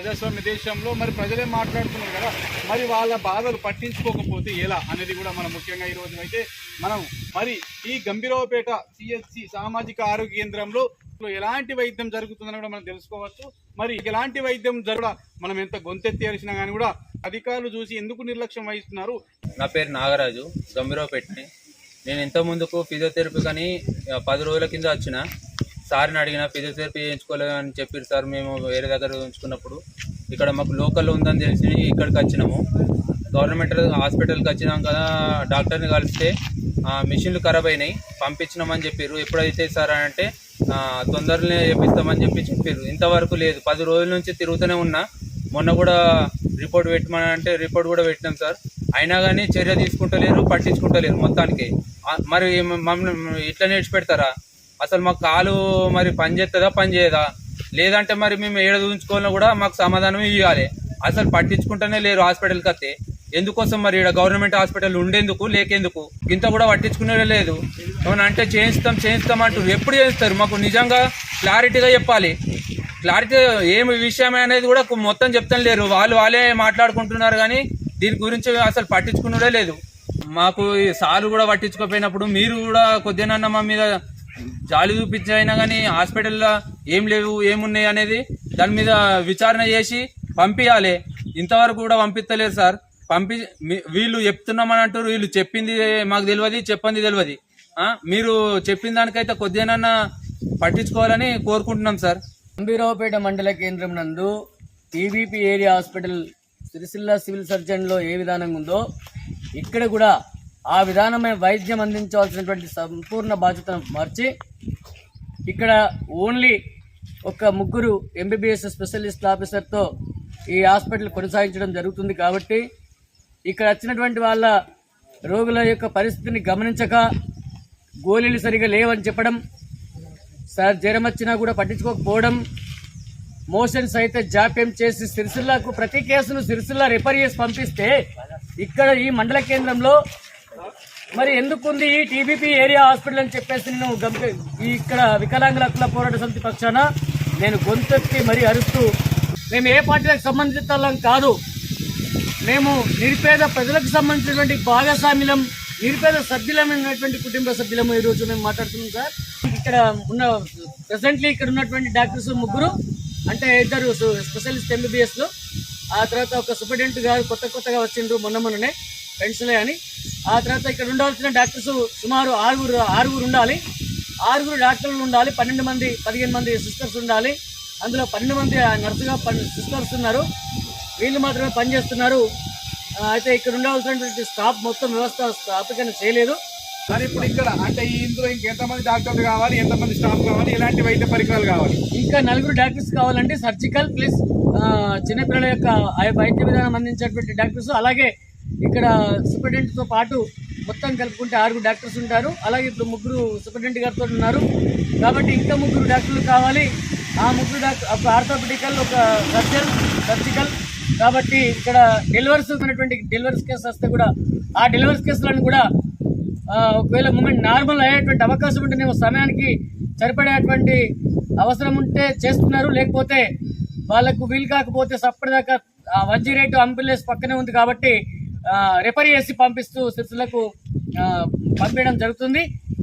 ప్రజాస్వామ్య దేశంలో మరి ప్రజలే మాట్లాడుతున్నారు కదా మరి వాళ్ళ బాధలు పట్టించుకోకపోతే ఎలా అనేది కూడా మనం ముఖ్యంగా ఈ అయితే మనం మరి ఈ గంభీరావుపేట సిఎస్సి సామాజిక ఆరోగ్య కేంద్రంలో ఎలాంటి వైద్యం జరుగుతుందని కూడా మనం తెలుసుకోవచ్చు. మరి ఎలాంటి వైద్యం జరగ మనం ఎంత గొంతెత్తి అరిచినా కానీ కూడా అధికారులు చూసి ఎందుకు నిర్లక్ష్యం వహిస్తున్నారు? నా పేరు నాగరాజు గంభీరావుపేటని. నేను ఇంత ముందుకు ఫిజియోథెరపీ కానీ పది రోజుల కింద వచ్చిన. సార్ని అడిగిన ఫిజియోథెరపీ చేయించుకోలేదు అని చెప్పారు సార్ మేము వేరే దగ్గర ఉంచుకున్నప్పుడు. ఇక్కడ మాకు లోకల్లో ఉందని తెలిసి ఇక్కడికి వచ్చినాము. గవర్నమెంట్ హాస్పిటల్కి వచ్చినాం కదా డాక్టర్ని కలిస్తే మిషన్లు ఖరాబ్ అయినాయి పంపించినామని చెప్పారు. ఎప్పుడైతే సార్ అంటే తొందరనే చేపిస్తామని చెప్పి చెప్పారు. ఇంతవరకు లేదు. పది రోజుల నుంచి తిరుగుతూనే ఉన్నా. మొన్న కూడా రిపోర్ట్ పెట్టమని అంటే రిపోర్ట్ కూడా పెట్టినాం సార్. అయినా కానీ చర్య తీసుకుంటలేరు పట్టించుకుంటలేరు మొత్తానికి. మరి మమ్మల్ని ఇట్లా నేర్చి పెడతారా అసలు మాకు కాలు మరి పని చేస్తుందా పని చేయదా? లేదంటే మరి మేము ఏడ చూపించుకోవాలో కూడా మాకు సమాధానం ఇవ్వాలి అసలు పట్టించుకుంటూనే లేరు హాస్పిటల్కి వస్తే ఎందుకోసం మరి ఇక్కడ గవర్నమెంట్ హాస్పిటల్ ఉండేందుకు లేకేందుకు? ఇంత కూడా పట్టించుకునే లేదు. ఏమన్నా అంటే చేయిస్తాం చేయిస్తాం అంటారు ఎప్పుడు చేయిస్తారు? మాకు నిజంగా క్లారిటీగా చెప్పాలి. క్లారిటీ ఏమి విషయమే అనేది కూడా మొత్తం చెప్తాను లేరు. వాళ్ళు వాళ్ళే మాట్లాడుకుంటున్నారు కానీ దీని గురించి అసలు పట్టించుకున్నదే లేదు. మాకు ఈ సార్లు కూడా పట్టించుకోపోయినప్పుడు మీరు కూడా కొద్దినన్న మా మీద జాలి చూపించైనా కానీ హాస్పిటల్లో ఏం లేవు ఏమున్నాయి అనేది దాని మీద విచారణ చేసి పంపించాలి ఇంతవరకు కూడా పంపిస్తలేరు సార్. పంపి వీళ్ళు చెప్తున్నామని అంటారు వీళ్ళు చెప్పింది మాకు తెలియదు చెప్పింది తెలియదు మీరు చెప్పిన దానికైతే కొద్దినన్నా పట్టించుకోవాలని కోరుకుంటున్నాం సార్. గంభీరావుపేట మండల కేంద్రం నందు TBP area hospital Sircilla civil సర్జన్లో ఏ విధానంగా ఉందో ఇక్కడ కూడా ఆ విధానమైన వైద్యం అందించవలసినటువంటి సంపూర్ణ బాధ్యతను మార్చి ఇక్కడ ఓన్లీ ఒక ముగ్గురు ఎంబీబీఎస్ స్పెషలిస్ట్ ఆఫీసర్తో ఈ హాస్పిటల్ కొనసాగించడం జరుగుతుంది కాబట్టి ఇక్కడ వచ్చినటువంటి వాళ్ళ రోగుల యొక్క పరిస్థితిని గమనించక గోళీలు సరిగా లేవని చెప్పడం సార్ జ్వరం వచ్చినా కూడా పట్టించుకోకపోవడం మోషన్స్ అయితే జాప్యం చేసి సిరిసిల్లాకు ప్రతి కేసును సిరిసిల్ల రిఫర్ చేసి పంపిస్తే ఇక్కడ ఈ మండల కేంద్రంలో మరి ఎందుకుంది ఈ టీబీపీ ఏరియా హాస్పిటల్ అని చెప్పేసి నేను గంభీ ఇక్కడ వికలాంగుల హక్కుల పోరాట సమితి పక్షాన నేను గొంతెత్తి మరీ అరుస్తూ మేము ఏ పార్టీలకు సంబంధించిన కాదు మేము నిరుపేద ప్రజలకు సంబంధించినటువంటి భాగస్వామ్యం నిరుపేద సభ్యులమైనటువంటి కుటుంబ సభ్యులము ఈ రోజు మేము మాట్లాడుతున్నాం సార్. ఇక్కడ ఉన్న ప్రెసెంట్లీ ఇక్కడ ఉన్నటువంటి డాక్టర్స్ ముగ్గురు అంటే ఇద్దరు స్పెషలిస్ట్ ఎంబీబీఎస్లో ఆ తర్వాత ఒక సూపరింటెండెంట్ గారు కొత్త కొత్తగా వచ్చిండ్రు మొన్న మొన్ననే పెన్షన్లే అని. ఆ తర్వాత ఇక్కడ ఉండాల్సిన డాక్టర్స్ సుమారు ఆరుగురు ఆరుగురు ఉండాలి. ఆరుగురు డాక్టర్లు ఉండాలి. పన్నెండు మంది పదిహేను మంది సిస్టర్స్ ఉండాలి. అందులో పన్నెండు మంది నర్సుగా సిస్టర్స్ ఉన్నారు. వీళ్ళు మాత్రమే పనిచేస్తున్నారు అయితే ఇక్కడ ఉండవలసినటువంటి స్టాఫ్ మొత్తం వ్యవస్థ స్థాపికన చేయలేదు. మరి ఇప్పుడు ఇక్కడ అంటే ఈ ఇందులో ఇంకెంతమంది డాక్టర్లు కావాలి ఎంతమంది స్టాఫ్ కావాలి ఎలాంటి వైద్య పరికరాలు కావాలి? ఇంకా నలుగురు డాక్టర్స్ కావాలంటే సర్జికల్ ప్లస్ చిన్నపిల్లల యొక్క వైద్య విధానం అందించేటువంటి డాక్టర్స్ అలాగే ఇక్కడ సూపరింటెండెంట్తో పాటు మొత్తం కలుపుకుంటే ఆరుగురు డాక్టర్స్ ఉంటారు. అలాగే ఇప్పుడు ముగ్గురు సూపరింటెండెంట్ గారితో ఉన్నారు. కాబట్టి ఇంకా ముగ్గురు డాక్టర్లు కావాలి. ఆ ముగ్గురు డాక్టర్ ఒక ఆర్థోపెటికల్ ఒక సర్జన్ సర్జికల్. కాబట్టి ఇక్కడ డెలివరీస్ ఉన్నటువంటి డెలివరీస్ కేసు వస్తే కూడా ఆ డెలివరీస్ కేసులను కూడా ఒకవేళ మూమెంట్ నార్మల్ అయ్యేటువంటి అవకాశం ఉంటేనే సమయానికి సరిపడేటువంటి అవసరం ఉంటే చేస్తున్నారు. లేకపోతే వాళ్ళకు వీలు కాకపోతే సప్పటిదాకా వన్ జీరో ఎయిట్ అంబులెన్స్ పక్కనే ఉంది కాబట్టి రిపేర్ రిఫర్ చేసి పంపిస్తూ సిరిసిల్లకు పంపించడం జరుగుతుంది.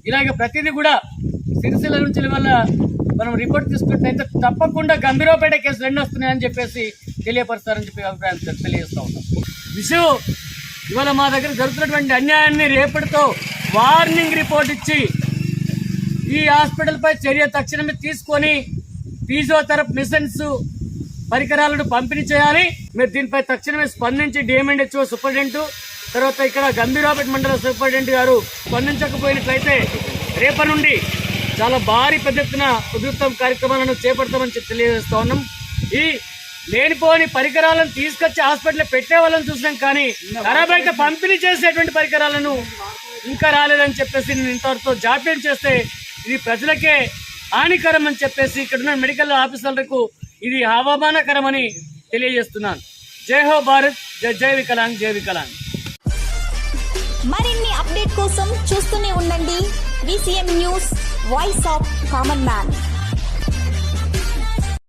ఇలాగే ప్రతిదీ కూడా సిరిసిల్ల నుంచి వల్ల మనం రిపోర్ట్ తీసుకుంటే తప్పకుండా గంభీరపేట కేసులు ఎన్ని వస్తున్నాయని చెప్పేసి తెలియపరుస్తారని చెప్పి అభిప్రాయం తెలియజేస్తూ ఉన్నాం. విషు ఇవాళ మా దగ్గర జరుగుతున్నటువంటి అన్యాయాన్ని రేపటితో వార్నింగ్ రిపోర్ట్ ఇచ్చి ఈ హాస్పిటల్పై చర్య తక్షణమే తీసుకొని ఫిజియోథెరపీ మిషన్స్ పరికరాలను పంపిణీ చేయాలి. మీరు దీనిపై తక్షణమే స్పందించి డిఎంఎండ్హెచ్ఓ సూపరింటెండెంట్ తర్వాత ఇక్కడ గంభీరాపేట మండల సూపరింటెండెంట్ గారు స్పందించకపోయినట్లయితే రేపటి నుండి చాలా భారీ పెద్ద ఎత్తున ఉధృతం కార్యక్రమాలను చేపడతామని చెప్పి తెలియజేస్తా ఉన్నాం. ఈ లేనిపోని పరికరాలను తీసుకొచ్చి హాస్పిటల్ పెట్టే వాళ్ళని చూసినాం కానీ ఖరాబ్ అయితే పంపిణీ చేసేటువంటి పరికరాలను ఇంకా రాలేదని చెప్పేసి నేను ఇంతవరకు జాప్యం చేస్తే ఇది ప్రజలకే హానికరం అని చెప్పేసి ఇక్కడ ఉన్న మెడికల్ ఆఫీసర్లకు ఇది అవమానకరమని తెలియజేస్తున్నాను. జై హో భారత్ జై జై వికలాంగ్ జై వికలాంగ్. మరిన్ని అప్డేట్ కోసం చూస్తూనే ఉండండి. VCM news voice of common man